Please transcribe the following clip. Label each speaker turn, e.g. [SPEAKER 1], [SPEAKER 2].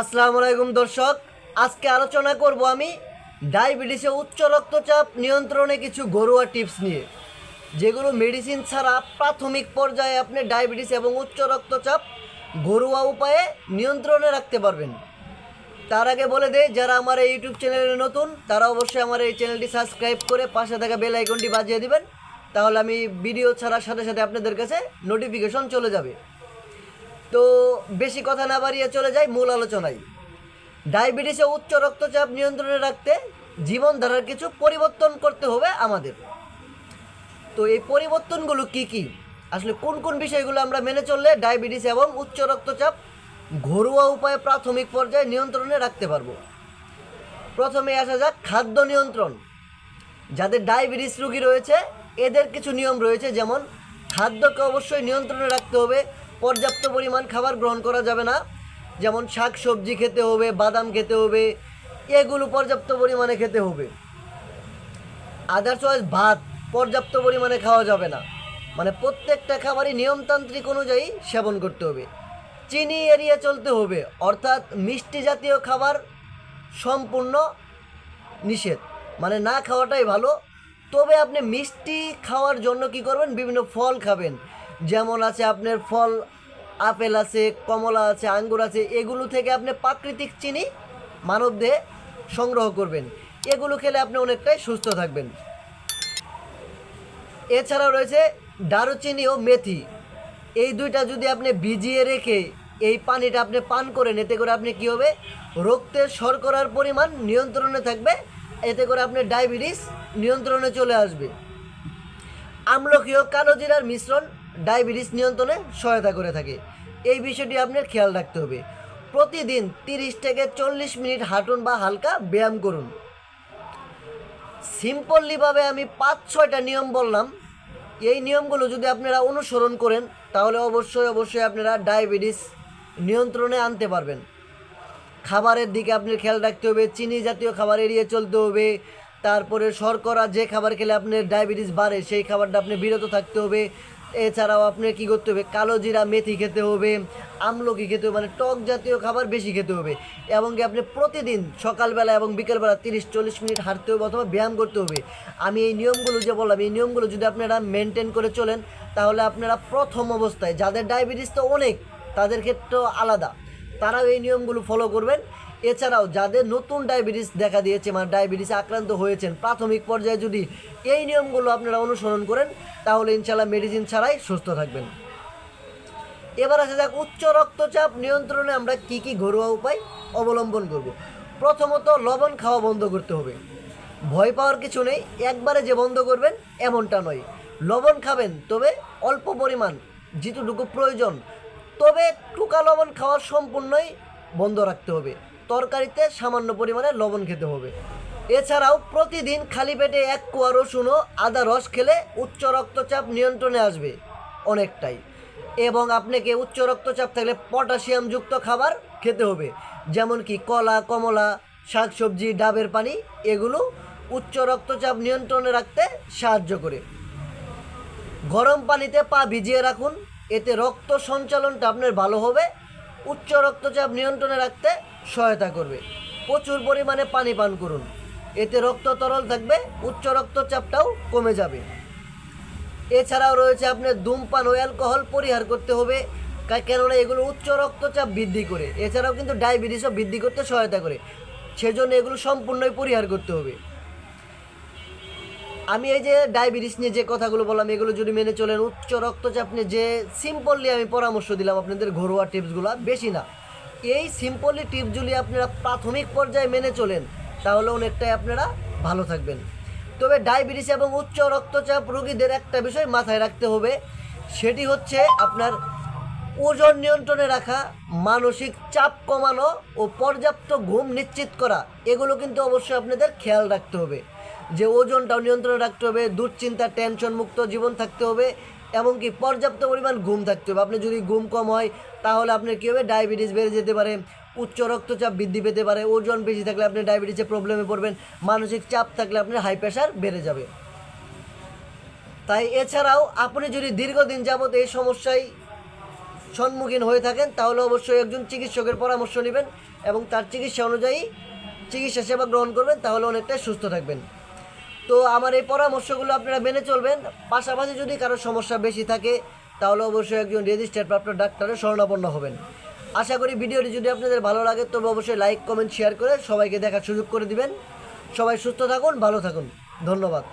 [SPEAKER 1] আসসালামু আলাইকুম দর্শক, আজকে আলোচনা করব আমি ডায়াবেটিসে উচ্চ রক্তচাপ নিয়ন্ত্রণে কিছু ঘরোয়া টিপস নিয়ে, যেগুলো মেডিসিন ছাড়া প্রাথমিক পর্যায়ে আপনি ডায়াবেটিস এবং উচ্চ রক্তচাপ ঘরোয়া উপায়ে নিয়ন্ত্রণে রাখতে পারবেন। তার আগে বলে দেয় যারা আমার এই ইউটিউব চ্যানেলে নতুন, তারা অবশ্যই আমার এই চ্যানেলটি সাবস্ক্রাইব করে পাশে থাকা বেল আইকনটি বাজিয়ে দিবেন, তাহলে আমি ভিডিও ছাড়ার সাথে সাথে আপনাদের কাছে নোটিফিকেশন চলে যাবে। তো বেশি কথা না বাড়িয়ে চলে যাই মূল আলোচনায়। ডায়াবেটিসে উচ্চ রক্তচাপ নিয়ন্ত্রণে রাখতে জীবনধারার কিছু পরিবর্তন করতে হবে আমাদের। তো এই পরিবর্তনগুলো কি কি? আসলে কোন কোন বিষয়গুলো আমরা মেনে চললে ডায়াবেটিস এবং উচ্চ রক্তচাপ ঘরোয়া উপায়ে প্রাথমিক পর্যায়ে নিয়ন্ত্রণে রাখতে পারব? প্রথমে আসা যাক খাদ্য নিয়ন্ত্রণ। যাদের ডায়াবেটিস রোগী রয়েছে, এদের কিছু নিয়ম রয়েছে, যেমন খাদ্যকে অবশ্যই নিয়ন্ত্রণে রাখতে হবে পর্যাপ্ত পরিমাণ খাবার গ্রহণ করা যাবে না। যেমন শাক সবজি খেতে হবে, বাদাম খেতে হবে, এগুলো পর্যাপ্ত পরিমাণে খেতে হবে। আদার্স ওয়াইজ ভাত পর্যাপ্ত পরিমাণে খাওয়া যাবে না। মানে প্রত্যেকটা খাবারই নিয়মতান্ত্রিক অনুযায়ী সেবন করতে হবে। চিনি এড়িয়ে চলতে হবে, অর্থাৎ মিষ্টি জাতীয় খাবার সম্পূর্ণ নিষেধ। মানে না খাওয়াটাই ভালো। তবে আপনি মিষ্টি খাওয়ার জন্য কি করবেন? বিভিন্ন ফল খাবেন। যেমন আছে আপনার ফল আপেল আছে, কমলা আছে, আঙ্গুর আছে, এগুলো থেকে আপনি প্রাকৃতিক চিনি মানবদেহে সংগ্রহ করবেন। এগুলো খেলে আপনি অনেকটাই সুস্থ থাকবেন। এছাড়াও রয়েছে দারুচিনি ও মেথি। এই দুইটা যদি আপনি ভিজিয়ে রেখে এই পানিটা আপনি পান করেন এতে করে আপনি কি হবে? রক্তের শর্করার পরিমাণ নিয়ন্ত্রণে থাকবে, এতে করে আপনার ডায়াবেটিস নিয়ন্ত্রণে চলে আসবে। আমলকি ও কালো জিরার মিশ্রণ ডায়াবেটিস নিয়ন্ত্রণে সহায়তা করে থাকে। এই বিষয়টি আপনার খেয়াল রাখতে হবে। প্রতিদিন তিরিশ থেকে চল্লিশ মিনিট হাঁটুন বা হালকা ব্যায়াম করুন। সিম্পললিভাবে আমি পাঁচ, ছয়টা নিয়ম বললাম। এই নিয়মগুলো যদি আপনারা অনুসরণ করেন, তাহলে অবশ্যই অবশ্যই আপনারা ডায়াবেটিস নিয়ন্ত্রণে আনতে পারবেন। খাবারের দিকে আপনি খেয়াল রাখতে হবে, চিনি জাতীয় খাবার এড়িয়ে চলতে হবে। তারপরে শর্করা যে খাবার খেলে আপনার ডায়াবেটিস বাড়ে, সেই খাবারটা আপনি বিরত থাকতে হবে। এছাড়াও আপনার কী করতে হবে? কালো জিরা, মেথি খেতে হবে, আমলকি খেতে হবে মানে টক জাতীয় খাবার বেশি খেতে হবে। এবং কি আপনি প্রতিদিন সকালবেলা এবং বিকেলবেলা তিরিশ, চল্লিশ মিনিট হাঁটতে হবে অথবা ব্যায়াম করতে হবে। আমি এই নিয়মগুলো যে বললাম, এই নিয়মগুলো যদি আপনারা মেনটেন করে চলেন, তাহলে আপনারা প্রথম অবস্থায় যাদের ডায়াবেটিস তো অনেক, তাদের ক্ষেত্রেও আলাদা। তারাও এই নিয়মগুলো ফলো করবেন। এছাড়াও যাদের নতুন ডায়াবেটিস দেখা দিয়েছে মানে ডায়াবেটিসে আক্রান্ত হয়েছেন, প্রাথমিক পর্যায়ে যদি এই নিয়মগুলো আপনারা অনুসরণ করেন, তাহলে ইনশাল্লাহ মেডিসিন ছাড়াই সুস্থ থাকবেন। এবার আসা যাক উচ্চ রক্তচাপ নিয়ন্ত্রণে আমরা কি কি ঘরোয়া উপায় অবলম্বন করব। প্রথমত লবণ খাওয়া বন্ধ করতে হবে। ভয় পাওয়ার কিছু নেই, একবারে যে বন্ধ করবেন এমনটা নয়। লবণ খাবেন, তবে অল্প পরিমাণ যেটুকু প্রয়োজন, তবে টুকা লবণ খাওয়া সম্পূর্ণই বন্ধ রাখতে হবে। তরকারিতে সামান্য পরিমাণে লবণ খেতে হবে। এছাড়াও প্রতিদিন খালি পেটে এক কোয়া রসুন ও আদা রস খেলে উচ্চ রক্তচাপ নিয়ন্ত্রণে আসবে অনেকটাই। এবং আপনাকে উচ্চ রক্তচাপ থাকলে পটাশিয়ামযুক্ত খাবার খেতে হবে, যেমন কি কলা, কমলা, শাকসবজি, ডাবের পানি, এগুলো উচ্চ রক্তচাপ নিয়ন্ত্রণে রাখতে সাহায্য করে। গরম পানিতে পা ভিজিয়ে রাখুন, এতে রক্ত সঞ্চালনটা আপনার ভালো হবে, উচ্চ রক্তচাপ নিয়ন্ত্রণে রাখতে সহায়তা করবে। প্রচুর পরিমাণে পানি পান করুন। এতে রক্ত তরল থাকবে, উচ্চ রক্তচাপটাও কমে যাবে। এছাড়াও রয়েছে আপনার ধূমপান ও অ্যালকোহল পরিহার করতে হবে কেননা এগুলো উচ্চ রক্তচাপ বৃদ্ধি করে। এছাড়াও কিন্তু ডায়াবেটিসও বৃদ্ধি করতে সহায়তা করে। সেজন্য এগুলো সম্পূর্ণই পরিহার করতে হবে। আমি এই যে ডায়াবেটিস নিয়ে যে কথাগুলো বললাম, এগুলো যদি মেনে চলেন, উচ্চ রক্তচাপ নিয়ে যে সিম্পলি আমি পরামর্শ দিলাম আপনাদের ঘরোয়া টিপসগুলো বেশি না। এই সিম্পলি টিপসগুলি আপনারা প্রাথমিক পর্যায়ে মেনে চলেন, তাহলে অনেকটাই আপনারা ভালো থাকবেন। তবে ডায়াবেটিস এবং উচ্চ রক্তচাপ রোগীদের একটা বিষয় মাথায় রাখতে হবে, সেটি হচ্ছে আপনার ওজন নিয়ন্ত্রণে রাখা, মানসিক চাপ কমানো ও পর্যাপ্ত ঘুম নিশ্চিত করা, এগুলো কিন্তু অবশ্যই আপনাদের খেয়াল রাখতে হবে। যে ওজনটাও নিয়ন্ত্রণে রাখতে হবে, দুশ্চিন্তা টেনশন মুক্ত জীবন থাকতে হবে এবং কি পর্যাপ্ত পরিমাণ ঘুম থাকতে হবে। আপনি যদি ঘুম কম হয়, তাহলে আপনার কী হবে? ডায়াবেটিস বেড়ে যেতে পারে, উচ্চ রক্তচাপ বৃদ্ধি পেতে পারে, ওজন বেশি থাকলে আপনি ডায়াবেটিসের প্রবলেমে পড়বেন, মানসিক চাপ থাকলে আপনার হাই প্রেশার বেড়ে যাবে। তাই এছাড়াও আপনি যদি দীর্ঘদিন যাবত এই সমস্যায় সম্মুখীন হয়ে থাকেন, তাহলে অবশ্যই একজন চিকিৎসকের পরামর্শ নেবেন এবং তার চিকিৎসা অনুযায়ী চিকিৎসা সেবা গ্রহণ করবেন, তাহলে অনেকটাই সুস্থ থাকবেন। তো আমার এই পরামর্শগুলো আপনারা মেনে চলবেন। পাশাপাশি যদি কারও সমস্যা বেশি থাকে, তাহলে অবশ্যই একজন রেজিস্টার্ড প্রাপ্ত ডাক্তারের শরণাপন্ন হবেন। আশা করি ভিডিওটি যদি আপনাদের ভালো লাগে, তবে অবশ্যই লাইক কমেন্ট শেয়ার করে সবাইকে দেখার সুযোগ করে দিবেন। সবাই সুস্থ থাকুন, ভালো থাকুন। ধন্যবাদ।